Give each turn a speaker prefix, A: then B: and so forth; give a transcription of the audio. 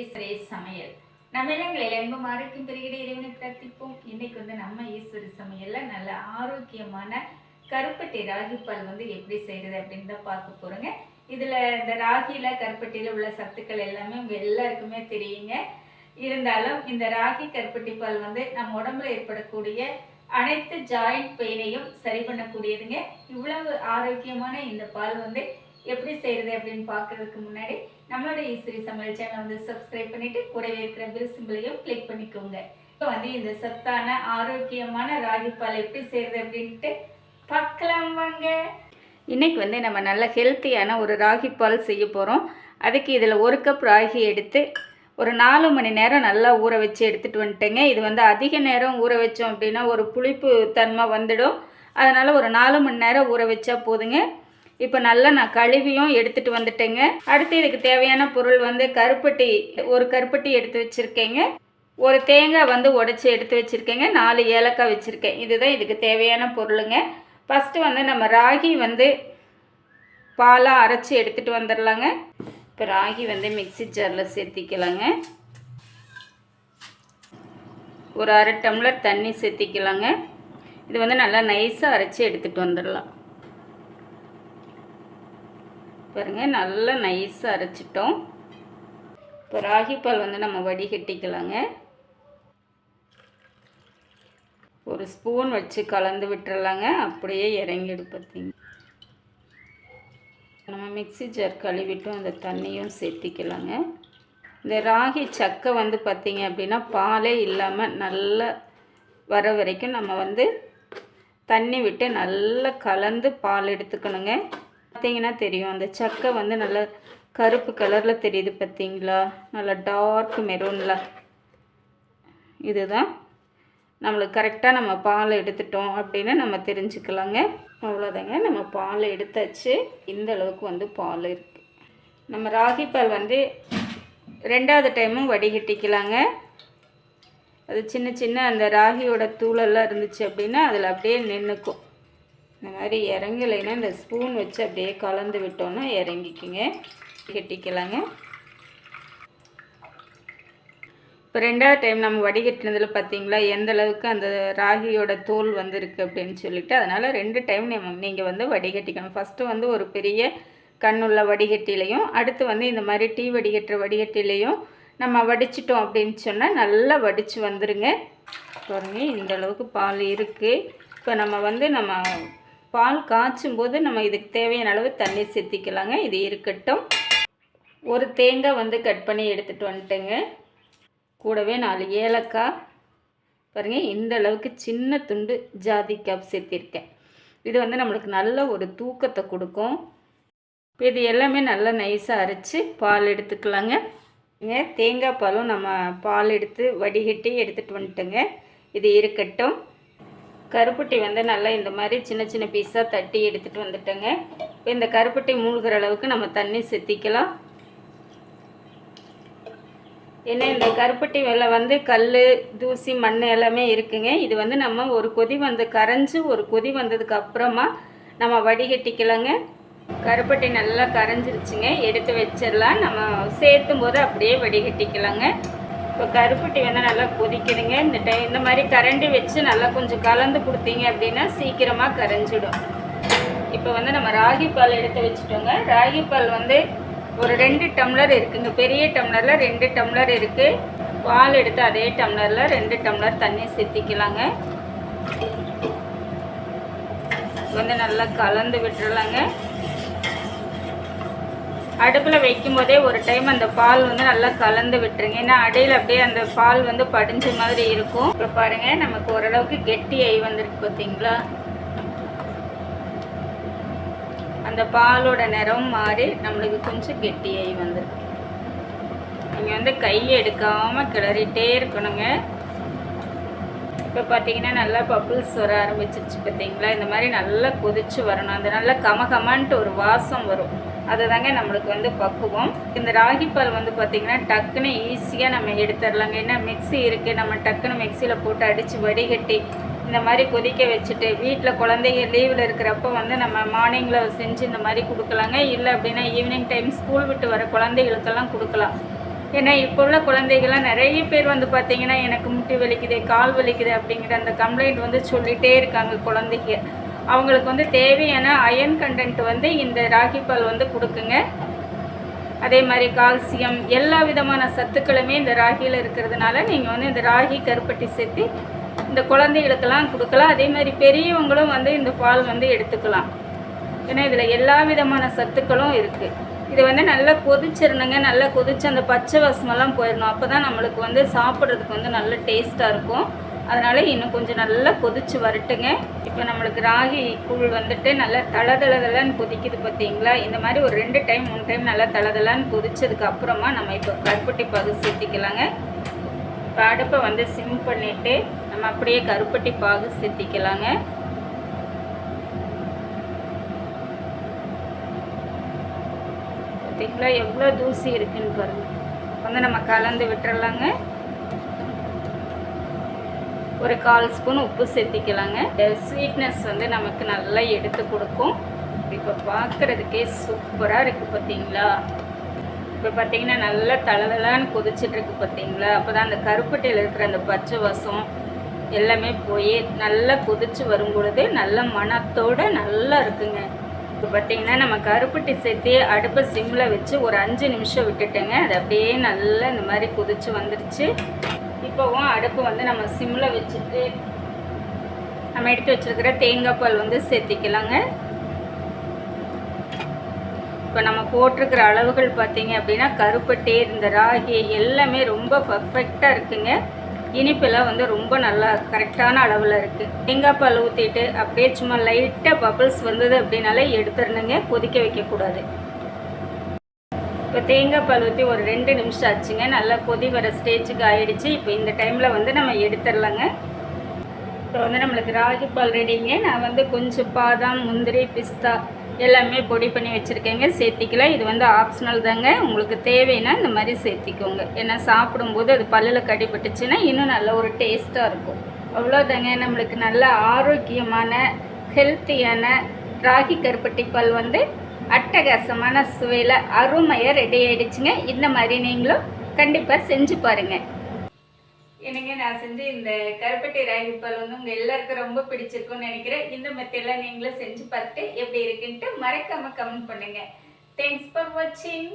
A: ஈஸ்வரே சமையல். நம்ம இல்லங்களில் என்பம் ஆரோக்கியம் பெருகிட இறைவனை பிரார்த்திப்போம். இன்னைக்கு வந்து நம்ம ஈஸ்வரி சமையல்ல நல்ல ஆரோக்கியமான கருப்பட்டி ராகிப்பால் வந்து எப்படி செய்யறது அப்படின்னு தான் பார்க்க போறோங்க. இதுல இந்த ராகியில கருப்பட்டியில உள்ள சத்துக்கள் எல்லாமே உங்க எல்லாருக்குமே தெரியுங்க. இருந்தாலும் இந்த ராகி கருப்பட்டி பால் வந்து நம்ம உடம்புல ஏற்படக்கூடிய அனைத்து ஜாயிண்ட் பெயினையும் சரி பண்ணக்கூடியதுங்க. இவ்வளவு ஆரோக்கியமான இந்த பால் வந்து எப்படி செய்யறது அப்படின்னு பார்க்கறதுக்கு முன்னாடி நம்மளோட ஈஸ்வரி சமையல் சேனல் வந்து சப்ஸ்கிரைப் பண்ணிட்டு கூடவே இருக்கிற பில் சிம்பிளையும் கிளிக் பண்ணிக்கோங்க. இப்போ வந்து இந்த சத்தான ஆரோக்கியமான ராகி பால் எப்படி செய்யறது அப்படின்ட்டு பார்க்கலாம் வாங்க. இன்னைக்கு வந்து நம்ம நல்ல ஹெல்த்தியான ஒரு ராகி பால் செய்ய போகிறோம் அதுக்கு இதில் ஒரு கப் ராகி எடுத்து ஒரு நாலு மணி நேரம் நல்லா ஊற வச்சு எடுத்துகிட்டு வந்துட்டேங்க. இது வந்து அதிக நேரம் ஊற வச்சோம் அப்படின்னா ஒரு புளிப்பு தன்மை வந்துடும். அதனால் ஒரு நாலு மணி நேரம் ஊற வச்சா போதுங்க. இப்போ நல்லா நான் கழுவியும் எடுத்துகிட்டு வந்துட்டேங்க. அடுத்து இதுக்கு தேவையான பொருள் வந்து கருப்பட்டி ஒரு கருப்பட்டி எடுத்து வச்சுருக்கேங்க. ஒரு தேங்காய் வந்து உடச்சி எடுத்து வச்சுருக்கேங்க. நாலு ஏலக்காய் வச்சுருக்கேன். இதுதான் இதுக்கு தேவையான பொருளுங்க. ஃபஸ்ட்டு வந்து நம்ம ராகி வந்து பாலாக அரைச்சி எடுத்துகிட்டு வந்துடலாங்க இப்போ ராகி வந்து மிக்சி ஜாரில் சேர்த்திக்கலாங்க. ஒரு அரை டம்ளர் தண்ணி சேர்த்திக்கலாங்க. இது வந்து நல்லா நைஸாக அரைச்சி எடுத்துகிட்டு வந்துடலாம் பாருங்கள் நல்லா நைஸாக அரைச்சிட்டோம். இப்போ ராகி பால் வந்து நம்ம வடிகட்டிக்கலாங்க. ஒரு ஸ்பூன் வச்சு கலந்து விட்டுறலாங்க அப்படியே இறங்கிடு பார்த்தீங்க நம்ம மிக்ஸி ஜார் கழுவிட்டும் அந்த தண்ணியும் சேர்த்திக்கலாங்க. இந்த ராகி சக்கை வந்து பார்த்திங்க அப்படின்னா பாலே இல்லாமல் நல்லா வர வரைக்கும் நம்ம வந்து தண்ணி விட்டு நல்லா கலந்து பால் எடுத்துக்கணுங்க. பார்த்தீங்கன்னா தெரியும். அந்த சக்கை வந்து நல்லா கருப்பு கலரில் தெரியுது பார்த்தீங்களா? நல்லா டார்க் மெரூனில் இதுதான். நம்மளுக்கு கரெக்டாக நம்ம பால் எடுத்துட்டோம் அப்படின்னு நம்ம தெரிஞ்சுக்கலாங்க. அவ்வளோதாங்க நம்ம பால் எடுத்தாச்சு. இந்த அளவுக்கு வந்து பால் இருக்குது நம்ம ராகி பால் வந்து ரெண்டாவது டைமும் வடிகட்டிக்கலாங்க. அது சின்ன சின்ன அந்த ராகியோட தூளெல்லாம் இருந்துச்சு அப்படின்னா அதில் அப்படியே நின்றுக்கும் இந்த மாதிரி இறங்கலைன்னா இந்த ஸ்பூன் வச்சு அப்படியே கலந்து விட்டோன்னா இறங்கிக்குங்க. கட்டிக்கலாங்க. இப்போ ரெண்டாவது டைம் நம்ம வடிகட்டினதில் பார்த்தீங்களா எந்த அளவுக்கு அந்த ராகியோட தோல் வந்திருக்கு அப்படின்னு சொல்லிட்டு அதனால் ரெண்டு டைம் நம்ம நீங்கள் வந்து வடிகட்டிக்கணும் ஃபஸ்ட்டு வந்து ஒரு பெரிய கண்ணுள்ள வடிகட்டிலையும் அடுத்து வந்து இந்த மாதிரி டீ வடிகட்டுற வடிகட்டிலையும் நம்ம வடிச்சிட்டோம் அப்படின்னு சொன்னால் நல்லா வடித்து வந்துடுங்க பாருங்கள் இந்த அளவுக்கு பால் இருக்குது இப்போ நம்ம வந்து நம்ம பால் காய்ச்சும் போது நம்ம இதுக்கு தேவையான அளவு தண்ணி சேர்த்திக்கலாங்க. இது இருக்கட்டும். ஒரு தேங்காய் வந்து கட் பண்ணி எடுத்துகிட்டு வந்துட்டேங்க. கூடவே நாலு ஏலக்காய். பாருங்கள் இந்த அளவுக்கு சின்ன துண்டு ஜாதிக்காய் சேர்த்திருக்கேன். இது வந்து நம்மளுக்கு நல்ல ஒரு தூக்கத்தை கொடுக்கும். இப்போ இது எல்லாமே நல்லா நைஸாக அரைச்சி பால் எடுத்துக்கலாங்க. இங்கே தேங்காய் பாலும் நம்ம பால் எடுத்து வடிகட்டி எடுத்துகிட்டு வந்துட்டோங்க. இது இருக்கட்டும். கருப்பட்டி வந்து நல்லா இந்த மாதிரி சின்ன சின்ன பீஸாக தட்டி எடுத்துகிட்டு வந்துட்டேங்க. இப்போ இந்த கருப்பட்டி மூழ்கிற அளவுக்கு நம்ம தண்ணி செத்திக்கலாம். ஏன்னா இந்த கருப்பட்டி வெள்ளை வந்து கல் தூசி மண் எல்லாமே இருக்குங்க. இது வந்து நம்ம ஒரு கொதி வந்து கரைஞ்சி ஒரு கொதி வந்ததுக்கு அப்புறமா நம்ம வடிகட்டிக்கலாங்க. கருப்பட்டி நல்லா கரைஞ்சிருச்சுங்க. எடுத்து வச்சிடலாம். நம்ம சேர்த்தும் போது அப்படியே வடிகட்டிக்கலாங்க. இப்போ கருப்பட்டி வந்து நல்லா கொதிக்குதுங்க. இந்த டை இந்த மாதிரி கரண்டி வச்சு நல்லா கொஞ்சம் கலந்து கொடுத்தீங்க அப்படின்னா சீக்கிரமாக கரைஞ்சிடும். இப்போ வந்து நம்ம ராகி பால் எடுத்து வச்சுட்டோங்க. ராகி பால் வந்து ஒரு ரெண்டு டம்ளர் இருக்குதுங்க பெரிய டம்ளரில் ரெண்டு டம்ளர் இருக்குது பால் எடுத்து அதே டம்ளரில் ரெண்டு டம்ளர் தண்ணி சேர்த்திக்கலாங்க. வந்து நல்லா கலந்து விட்டுறலாங்க. அடுப்பில் வைக்கும் போதே ஒரு டைம் அந்த பால் வந்து நல்லா கலந்து விட்டுருங்க. ஏன்னா அடையில் அப்படியே அந்த பால் வந்து படிஞ்ச மாதிரி இருக்கும். இப்போ பாருங்கள் நமக்கு ஓரளவுக்கு கெட்டி ஆகி வந்திருக்கு பார்த்தீங்களா அந்த பாலோட நிறம் மாறி நம்மளுக்கு கொஞ்சம் கெட்டி ஐ வந்திருக்கு. நீங்கள் வந்து கையை எடுக்காமல் கிளறிட்டே இருக்கணுங்க. இப்போ பார்த்தீங்கன்னா நல்லா பப்புள்ஸ் வர ஆரம்பிச்சிருச்சு பார்த்தீங்களா இந்த மாதிரி நல்லா கொதிச்சு வரணும். அந்த நல்லா கமகமான்ட்டு ஒரு வாசம் வரும். அதுதாங்க நம்மளுக்கு வந்து பக்குவம். இந்த ராகி பால் வந்து பார்த்திங்கன்னா டக்குன்னு ஈஸியாக நம்ம எடுத்துடலாங்க ஏன்னா மிக்ஸி இருக்குது நம்ம டக்குன்னு மிக்சியில் போட்டு அடித்து வடிகட்டி இந்த மாதிரி கொதிக்க வச்சுட்டு வீட்டில் குழந்தைங்க லீவில் இருக்கிறப்ப வந்து நம்ம மார்னிங்கில் செஞ்சு இந்த மாதிரி கொடுக்கலாங்க. இல்லை அப்படின்னா ஈவினிங் டைம் ஸ்கூல் விட்டு வர குழந்தைகளுக்கெல்லாம் கொடுக்கலாம். ஏன்னா இப்போ உள்ள குழந்தைகள்லாம் நிறைய பேர் வந்து பார்த்திங்கன்னா எனக்கு முட்டி வலிக்குது கால் வலிக்குது அப்படிங்கிற அந்த கம்ப்ளைண்ட் வந்து சொல்லிகிட்டே இருக்காங்க குழந்தைங்க. அவங்களுக்கு வந்து தேவையான அயன் கண்டென்ட் வந்து இந்த ராகி பால் வந்து கொடுக்குங்க. அதே மாதிரி கால்சியம் எல்லா விதமான சத்துக்களுமே இந்த ராகியில் இருக்கிறதுனால நீங்கள் வந்து இந்த ராகி கருப்பட்டி சேர்த்து இந்த குழந்தைகளுக்கெல்லாம் கொடுக்கலாம். அதே மாதிரி பெரியவங்களும் வந்து இந்த பால் வந்து எடுத்துக்கலாம். ஏன்னா இதில் எல்லா விதமான சத்துக்களும் இருக்குது இது வந்து நல்லா கொதிச்சிருணுங்க நல்லா கொதிச்சு அந்த பச்சை வசமெல்லாம் போயிடணும். அப்போ தான் நம்மளுக்கு வந்து சாப்பிட்றதுக்கு வந்து நல்ல டேஸ்ட்டாக இருக்கும். அதனால் இன்னும் கொஞ்சம் நல்லா கொதித்து வரட்டுங்க. இப்போ நம்மளுக்கு ராகி கூழ் வந்துட்டு நல்லா தளதளதலன்னு கொதிக்குது பார்த்தீங்களா இந்த மாதிரி ஒரு ரெண்டு டைம் மூணு டைம் நல்லா தளதளன்னு கொதிச்சதுக்கு அப்புறமா நம்ம இப்போ கருப்பட்டி பாகு சேர்த்திக்கலாங்க. இப்போ அடுப்பை வந்து சிம் பண்ணிவிட்டு நம்ம அப்படியே கருப்பட்டி பாகு சேர்த்திக்கலாங்க. பார்த்தீங்களா எவ்வளோ தூசி இருக்குன்னு பாருங்கள் வந்து நம்ம கலந்து விட்டுறலாங்க. ஒரு கால் ஸ்பூன் உப்பு சேர்த்திக்கலாங்க. ஸ்வீட்னஸ் வந்து நமக்கு நல்லா எடுத்து கொடுக்கும். இப்போ பார்க்குறதுக்கே சூப்பராக இருக்குது பார்த்தீங்களா? இப்போ பார்த்தீங்கன்னா நல்லா தளதளான்னு கொதிச்சிட்ருக்கு பார்த்தீங்களா? அப்போ தான் அந்த கருப்பட்டியில் இருக்கிற அந்த பச்சை வசம் எல்லாமே போய் நல்லா கொதிச்சு வரும் பொழுது நல்ல மனத்தோடு நல்லா இருக்குங்க. இப்போ பார்த்தீங்கன்னா நம்ம கருப்பட்டி சேர்த்து அடுப்பை சிம்மில் வச்சு ஒரு அஞ்சு நிமிஷம் விட்டுட்டேங்க. அது அப்படியே நல்லா இந்த மாதிரி கொதிச்சு வந்துடுச்சு இப்போவும் அடுப்பு வந்து நம்ம சிம்மில் வச்சுட்டு நம்ம எடுத்து வச்சுருக்கிற தேங்காய் பால் வந்து சேர்த்திக்கலாங்க. இப்போ நம்ம போட்டிருக்கிற அளவுகள் பார்த்தீங்க அப்படின்னா கருப்பட்டே இந்த ராகி எல்லாமே ரொம்ப பர்ஃபெக்டாக இருக்குங்க. இனிப்பெல்லாம் வந்து ரொம்ப நல்லா கரெக்டான அளவில் இருக்குது தேங்காய் பால் ஊற்றிட்டு அப்படியே சும்மா லைட்டாக பபிள்ஸ் வந்தது அப்படின்னாலே எடுத்துடணுங்க. கொதிக்க வைக்கக்கூடாது. இப்போ தேங்காய் பால் ஊற்றி ஒரு ரெண்டு நிமிஷம் ஆச்சுங்க. நல்லா கொதி வர ஸ்டேஜுக்கு ஆயிடுச்சு. இப்போ இந்த டைமில் வந்து நம்ம எடுத்துடலாங்க. இப்போ வந்து நம்மளுக்கு ராகி பால் ரெடிங்க நான் வந்து கொஞ்சம் பாதாம் முந்திரி பிஸ்தா எல்லாமே பொடி பண்ணி வச்சுருக்கேங்க. சேர்த்திக்கலாம். இது வந்து ஆப்ஷனல் தாங்க. உங்களுக்கு தேவைன்னா இந்த மாதிரி சேர்த்திக்கோங்க. ஏன்னா சாப்பிடும்போது அது பல்லில் கடிபட்டுச்சுன்னா இன்னும் நல்ல ஒரு டேஸ்ட்டாக இருக்கும். அவ்வளோதாங்க நம்மளுக்கு நல்ல ஆரோக்கியமான ஹெல்த்தியான ராகி கருப்பட்டி பால் வந்து அட்டகாசமான சுவையில் அருமையாக ரெடி ஆகிடுச்சுங்க இந்த மாதிரி நீங்களும் கண்டிப்பாக செஞ்சு பாருங்கள் எனக்கு நான் செஞ்சு இந்த கருப்பட்டி ராகி பால் வந்து உங்கள் எல்லாருக்கும் ரொம்ப பிடிச்சிருக்கும்னு நினைக்கிறேன். இந்த மெத்தெல்லாம் நீங்களும் செஞ்சு பார்த்துட்டு எப்படி இருக்குன்ட்டு மறக்காமல் கமெண்ட் பண்ணுங்கள் தேங்க்ஸ் ஃபார் வாட்சிங்